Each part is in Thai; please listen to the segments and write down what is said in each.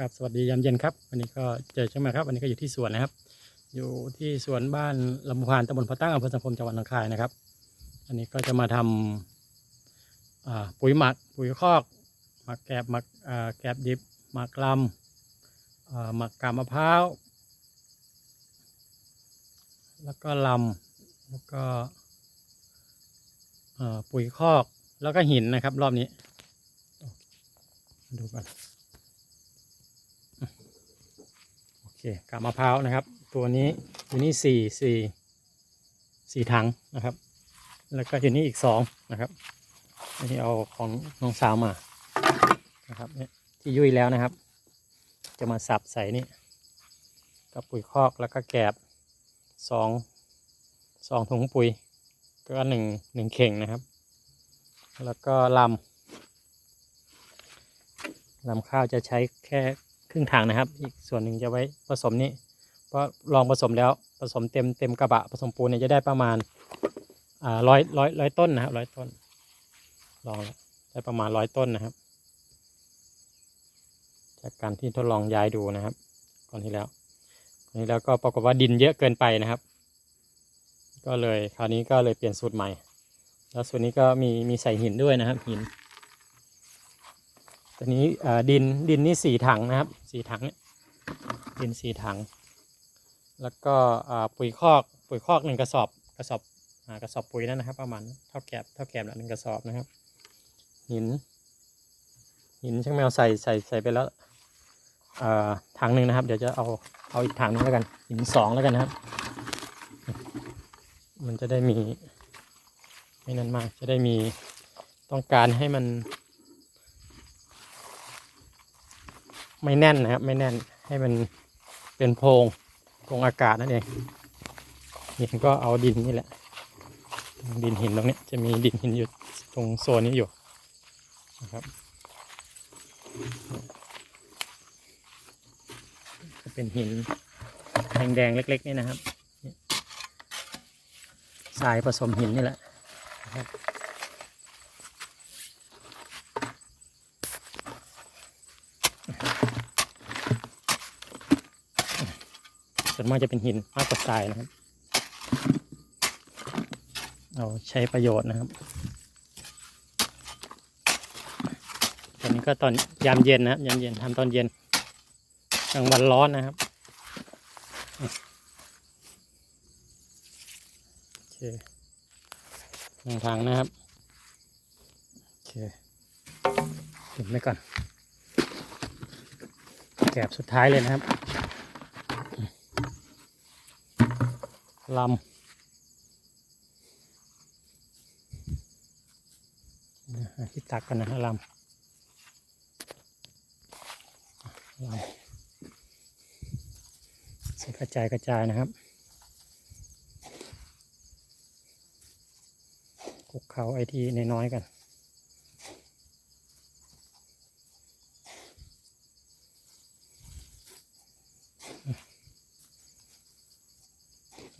ครับสวัสดียามเย็นครับวันนี้ก็เจอช่างมาครับวันนี้ก็อยู่ที่สวนนะครับ อยู่ที่สวนบ้านลำพูพานตำบลพระตั้งอำเภอสังคมจังหวัดหนองคายนะครับ อันนี้ก็จะมาทำอ่าปุ๋ยหมักปุ๋ยคอกหมักแกบหมักแกบดิบหมักลำหมักกาบมะพร้าวแล้วก็ลำแล้วก็ปุ๋ยคอกแล้วก็หินนะครับ รอบนี้มาดูกัน โอเคกาบมะพร้าวนะครับ ตัวนี้อยู่นี่สี่สี่สี่ถังนะครับ แล้วก็อยู่นี่อีกสองนะครับอันนี้เอาของน้องสาวมานะครับเนี่ยที่ยุ่ยแล้วนะครับ จะมาสับใส่นี่กับปุ๋ยคอกแล้วก็แกบสองสองถุงปุ๋ย ก็หนึ่งหนึ่งเข่งนะครับ แล้วก็ลำลำข้าวจะใช้แค่ รึ่งถังนะครับ อีกส่วนหนึ่งจะไว้ผสมนี้ เพราะลองผสมแล้วผสมเต็มเต็มกระบะผสมปูนเนี่ยจะได้ประมาณร้อยร้อยร้อยต้นนะครับร้อยต้น ลองแล้วได้ประมาณร้อยต้นนะครับ จากการที่ทดลองย้ายดูนะครับก่อนที่แล้วก่อนที่แล้วก็ปรากฏว่าดินเยอะเกินไปนะครับ ก็เลยคราวนี้ก็เลยเปลี่ยนสูตรใหม่ แล้วส่วนนี้ก็มีมีใส่หินด้วยนะครับหิน ตัวนี้ดินดินนี่สี่ถังนะครับสี่ถังเนี่ยดินสี่ถัง แล้วก็ปุ๋ยคอกปุ๋ยคอกหนึ่งกระสอบกระสอบอกระสอบปุ๋ยนั่นนะครับ ประมาณเท่าแกบเท่าแกบละหนึ่งกระสอบนะครับ หิน หินช่างแมวใส่ใส่ใส่ไปแล้วถังหนึ่งนะครับ เดี๋ยวจะเอาเอาอีกถังหนึงแล้วกัน หินสองแล้วกันนะครับ มันจะได้มีไม่นั่นมากจะได้มีต้องการให้มัน ไม่แน่นนะครับ ไม่แน่นให้มันเป็นโพรงโพรงอากาศนั่นเองนี่ก็เอาดินนี่แหละดินหินตรงนี้จะมีดินหินอยู่ตรงโซนนี้อยู่นะครับจะเป็นหินแดงๆเล็ก ๆ นี่นะครับทรายผสมหินนี่แหละนะครับ วนมากจะเป็นหินมากกว่าทรายนะครับ เราใช้ประโยชน์นะครับตอนนี้ก็ตอนยามเย็นนะครับยามเย็นทำตอนเย็นกลางวันร้อนนะครับโอเคหนึ่งทางนะครับโอเคถึงไปก่อนแกบสุดท้ายเลยนะครับ ลำหาที่ตักกันนะฮะลำลำใส่กระจายกระจายนะครับคุกเขาไอทีน้อยๆกัน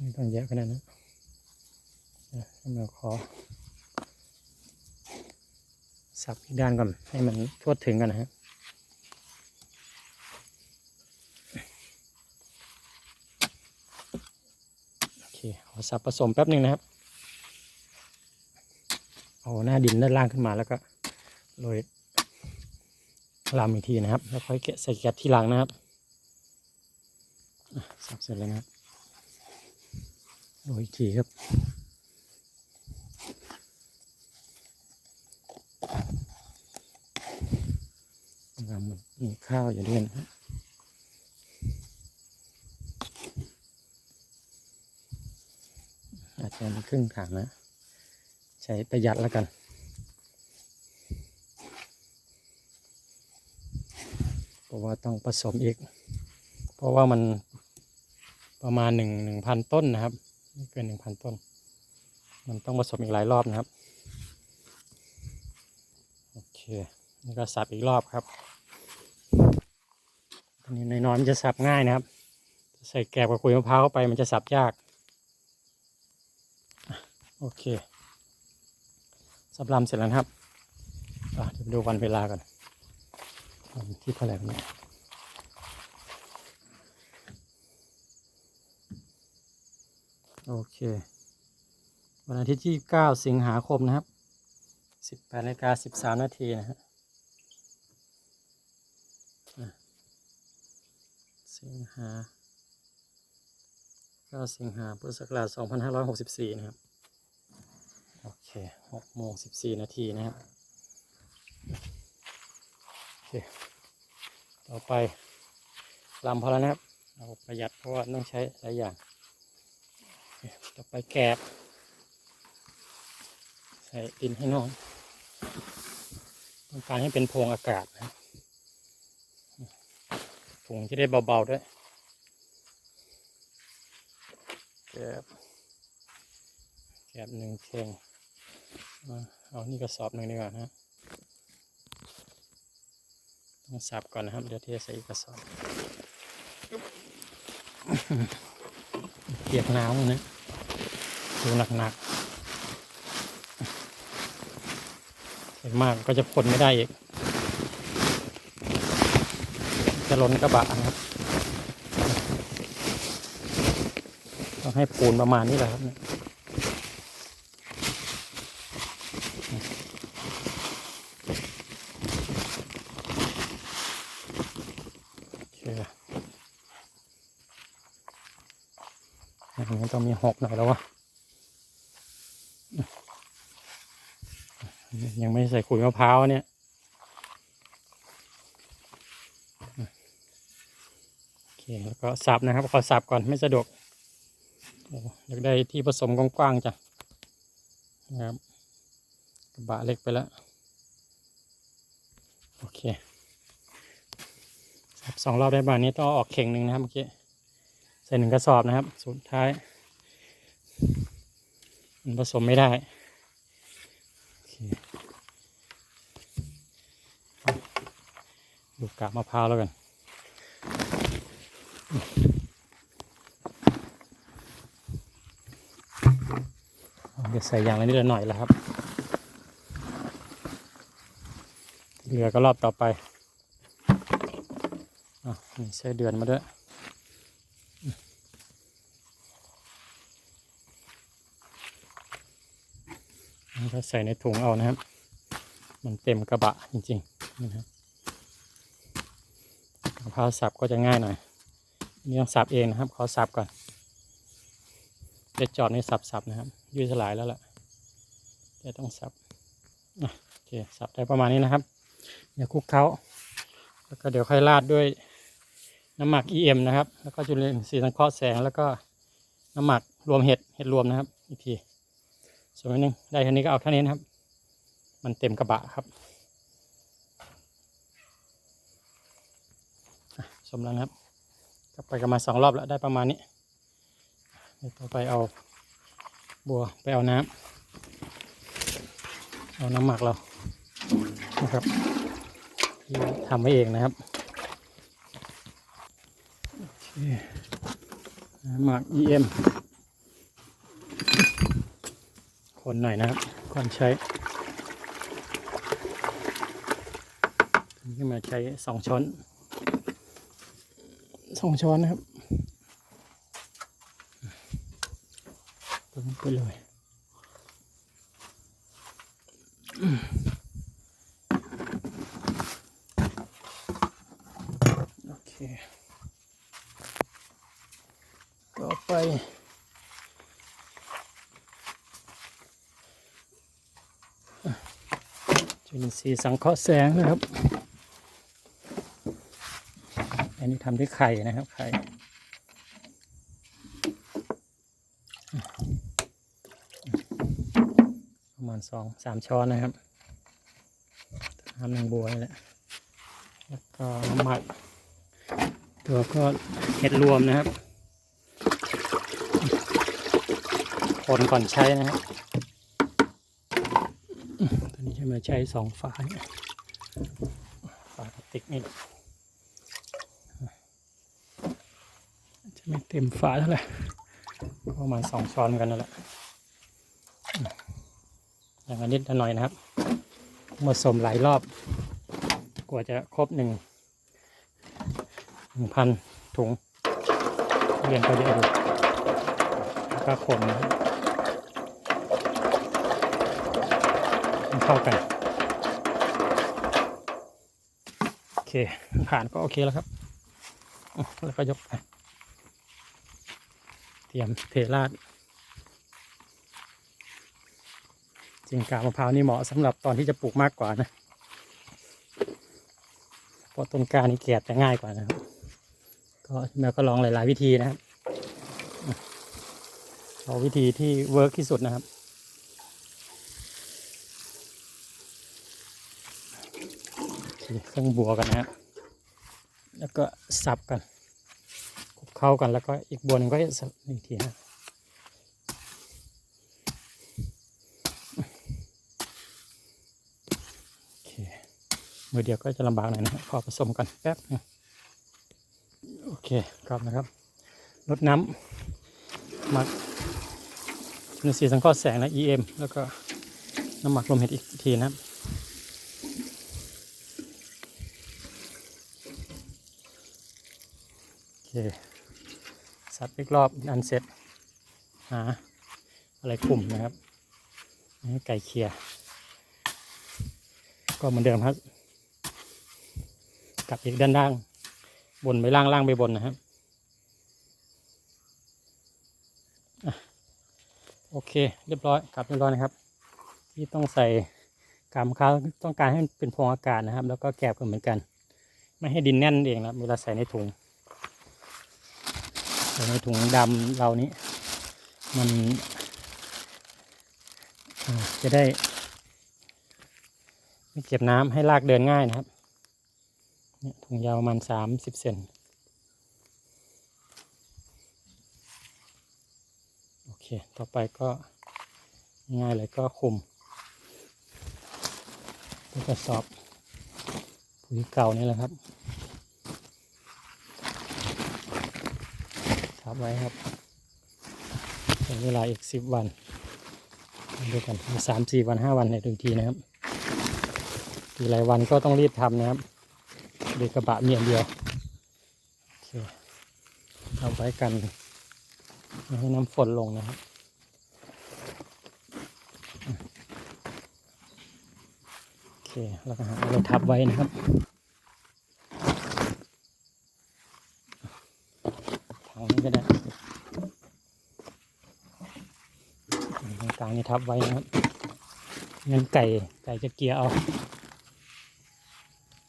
ไม่ต้องเยอะขนาดนั้นอะเราข อสับอีกด้านก่อน ให้มันทั่วถึงกันนะฮะโอเคขอสับผสมแป๊บหนึ่งนะครับเอาหน้าดินด้านล่างขึ้นมาแล้วก็โรยลำอีกทีนะครับ แล้วค่อยแกะใส่แกะที่หลังนะครับสับเสร็จแล้วนะครับโรยอีกทีครับ เรามีข้าวอยู่ด้วยนะอาจจะมีครึ่งถังนะ ใช้ประหยัดแล้วกันเพราะว่าต้องผสมอีก เพราะว่ามันประมาณหนึ่งหนึ่งพันต้นนะครับไม่เกินหนึ่งพันต้น มันต้องผสมอีกหลายรอบนะครับ โอเค นี่ก็สับอีกรอบครับ ตัวนี้น้อยๆมันจะสับง่ายนะครับ ใส่แกบกับขุยมะพร้าวเข้าไปมันจะสับยาก โอเค สับลำเสร็จแล้วครับเดี๋ยวดูวันเวลากันที่เท่าเนี่ยโอเค วันอาทิตย์ที่ 9 สิงหาคมนะครับ 18นาฬิกา13 นาทีนะครับ สิงหา9สิงหาพุทธศักราช2564 นะครับ โอเค6โมง14 นาทีนะครับ โอเค ต่อไปลำพอแล้วนะครับเอาประหยัดเพราะว่าต้องใช้หลายอย่าง ต่อไปแกบใส่ดินให้น้อง ต้องการให้เป็นโพรงอากาศนะครับ ถุงจะได้เบาๆด้วยแกบแกบหนึ่งเข่งเอานี่กระสอบหนึ่งดีกว่านะต้องสับก่อนนะครับ เดี๋ยวเทใส่กระสอบเปียกน้ำเลยนะดูหนักๆเห็นมากก็จะพ่นไม่ได้อีก จะล้นกระบะนะครับต้องให้ปูนประมาณนี้แหละครับเนี่ยโอเคอย่างนี้ต้องมีหกหน่อยแล้ววะยังไม่ใส่ขุยมะพร้าวเนี่ย โอเคแล้วก็สับนะครับขอสับก่อนไม่สะดวกโอ้อยากได้ที่ผสมกว้างๆจ้ะนะครับกระบะเล็กไปแล้วโอเคสับสองรอบได้แบบนี้ต้องออกเข่งหนึ่งนะครับเมื่อกี้ใส่หนึ่งกระสอบนะครับสุดท้าย มันผสมไม่ได้ดูกาบมะพร้าวแล้วกัน เดี๋ยวใส่อย่างละนิดละหน่อยแล้วครับ เหลือก็รอบต่อไปอะมีไส้เดือนมาด้วยแล้วก็ใส่ในถุงเอานะครับ มันเต็มกระบะจริงๆนะครับมะพร้าวสับก็จะง่ายหน่อย นี่ต้องสับเองนะครับ ขอสับก่อนเด็ดจอดนี่สับๆนะครับยืดสลายแล้วล่ะจะต้องสับโอเคสับได้ประมาณนี้นะครับ เดี๋ยวคลุกเคล้าแล้วก็เดี๋ยวค่อยราดด้วยน้ำหมัก EM นะครับ แล้วก็จุลินทรีย์สังเคราะห์แสง แล้วก็น้ำหมักรวมเห็ดเห็ดรวมนะครับ อีกทีส่วนนึงได้แค่นี้ก็เอาแค่นี้นะครับ มันเต็มกระบะครับสมแล้วครับ กลับไปกันมาสองรอบแล้วได้ประมาณนี้เดี๋ยวต่อไปเอาบัวไปเอาน้ำเอาน้ำหมักเรานะครับที่ทำไว้เองนะครับน้ำหมัก EM คนหน่อยนะครับก่อนใช้อันนี้มาใช้สองช้อน สองช้อนนะครับตึงไปเลยโอเค ต่อไปจุลินทรีย์สังเคราะห์แสงนะครับ นี้ทำด้วยไข่นะครับไข่ประมาณสองสามช้อนนะครับทำหนึ่งบัวนี่แหละแล้วก็น้ำหมัก ตัวก็เห็ดรวมนะครับคนก่อนใช้นะครับตอนนี้จะมาใช้สองฝาเนี่ยฝาพลาสติกนี่แหละจะ ไม่เต็มฝาเท่าไหร่ก็ประมาณสองช้อนกันนั่นแหละอย่างนิดหน่อยนะครับผสมหลายรอบ กว่าจะครบหนึ่งหนึ่งพันถุงเรียนก็เยอะดูแล้วก็คนนะครับให้เข้ากันโอเคผ่านก็โอเคแล้วครับ แล้วก็ยกไป รียมเทราดจริงกามะพร้าวนี่เหมาะสำหรับตอนที่จะปลูกมากกว่านะเพราะต้นกานี่แกะจะง่ายกว่านะครับก็แมวก็ลองหลาย ๆ วิธีนะครับเอาวิธีที่เวิร์กที่สุดนะครับ เครื่องบัวกันนะครับแล้วก็สับกัน เข้ากันแล้วก็อีกบวนหนึ่งก็จะสับอีกทีนะโอเคมือเดียวก็จะลำบากหน่อยนะขอผสมกันแป๊บนึงโอเคครับนะครับลดน้ำหมักจุลินทรีย์สังเคราะห์แสงและ EM แล้วก็น้ำหมักลมเห็ดอีกทีนะโอเค สับอีกรอบอันเสร็จหาอะไรกลุ่มนะครับให้ไก่เคียก็เหมือนเดิมครับกลับอีกด้านล่าง บนไปล่างล่างไปบนนะครับอโอเค เรียบร้อยกลับเรียบร้อยนะครับ ที่ต้องใส่กามข้าต้องการให้มันเป็นพรงอากาศนะครับ แล้วก็แกบกันเหมือนกัน ไม่ให้ดินแน่นเองนะเวลาใส่ในถุง ใส่ในถุงดำเรานี้ มันจะได้ไม่เก็บน้ำให้รากเดินง่ายนะครับถุงยาวประมาณสามสิบเซนโอเค ต่อไปก็ง่ายเลยก็คุมด้วยกระสอบปุ๋ยเก่านี่แหละครับ ทับไว้ครับเวลาอีกสิบวันดูกันสามสี่วันห้าวันในยดูอีกทีนะครับอีกหลายวันก็ต้องรีบทำนะครับเด็กกระบะเมียนเดียวโอเคเอาไว้กันให้น้ำฝนลงนะครับโอเคแล้วก็หาอะไรทับไว้นะครับถังนี้ก็ได้ ตรงกลางนี่ ทับไว้นะครับเงินไก่ไก่จะเกลียเอา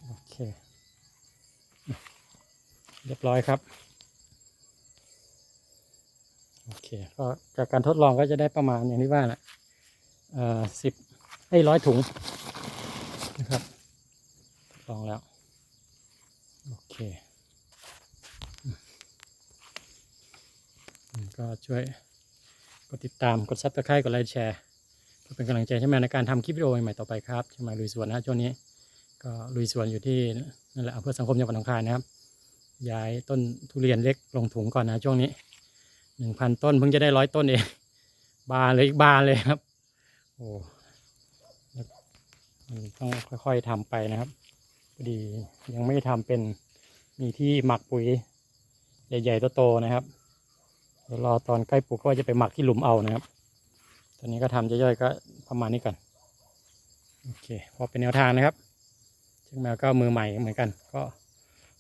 โอเค เรียบร้อยครับ โอเค ก็จากการทดลองก็จะได้ประมาณอย่างที่ว่าแหละเอ่อสิบให้ร้อยถุงนะครับทดลองแล้ว โอเคก็ช่วย ดติดตามกดซับสไครต์กดไลค์แชร์เพื่อเป็นกำลังใจให้แม่ในการทำคลิปวิดีโอใหม่ต่อไปครับใช่ไหมลุยสวนนะช่วงนี้ ก็ลุยสวนอยู่ที่นั่นแหละอำเภอสังคมจังหวัดหนองคายนะครับ ย้ายต้นทุเรียนเล็กลงถุงก่อนนะช่วงนี้หนึ่งพันต้นเพิ่งจะได้ร้อยต้นเองบานเลยอีกบานเลยครับ โอ้ต้องค่อยๆทำไปนะครับพอดียังไม่ทำเป็นมีที่หมักปุ๋ย ใหญ่ๆโตๆนะครับ เดี๋ยวรอตอนใกล้ปลูกก็จะไปหมักที่หลุมเอานะครับ ตอนนี้ก็ทำย่อยๆก็ประมาณนี้ก่อน โอเค พอเป็นแนวทางนะครับเช่างแมวก็มือใหม่เหมือนกัน ก็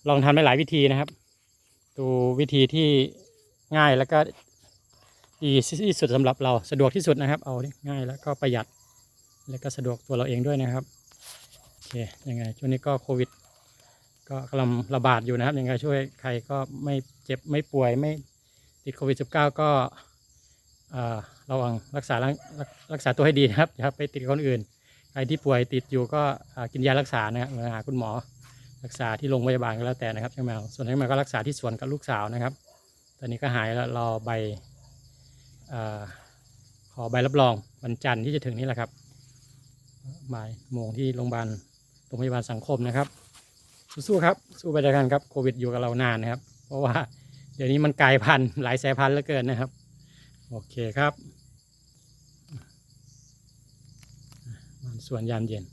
ลองทำได้หลายวิธีนะครับ ดูวิธีที่ง่ายแล้วก็ดีที่สุดสำหรับเราสะดวกที่สุดนะครับ เอาง่ายแล้วก็ประหยัด แล้วก็สะดวกตัวเราเองด้วยนะครับโอเคยังไงช่วงนี้ก็โควิด ก็กำลังระบาดอยู่นะครับยังไงช่วยใครก็ไม่เจ็บไม่ป่วยไม่ ติดโควิด -19 ก็เอระวังรักษารักรักษาตัวให้ดีนะครับอย่าไปติดคนอื่น ใครที่ป่วยติดอยู่ก็กินยารักษานะครับหาคุณหมอรักษาที่โรงพยาบาลก็แล้วแต่นะครับช่างแมวส่วนช่างแมวก็รักษาที่สวนกับลูกสาวนะครับ ตอนนี้ก็หายแล้วรอใบอขอใบรับรองวันจันทร์ที่จะถึงนี้แหละครับบ่ายโมงที่โรงพยาบาลโรงพยาบาลสังคมนะครับ สู้ๆครับ สู้ไปด้วยกันครับโควิดอยู่กับเรานานนะครับ เพราะว่า เดี๋ยวนี้มันกลายพันธุ์หลายสายพันธุ์เหลือเกินนะครับ โอเคครับ มันสวนยามเย็น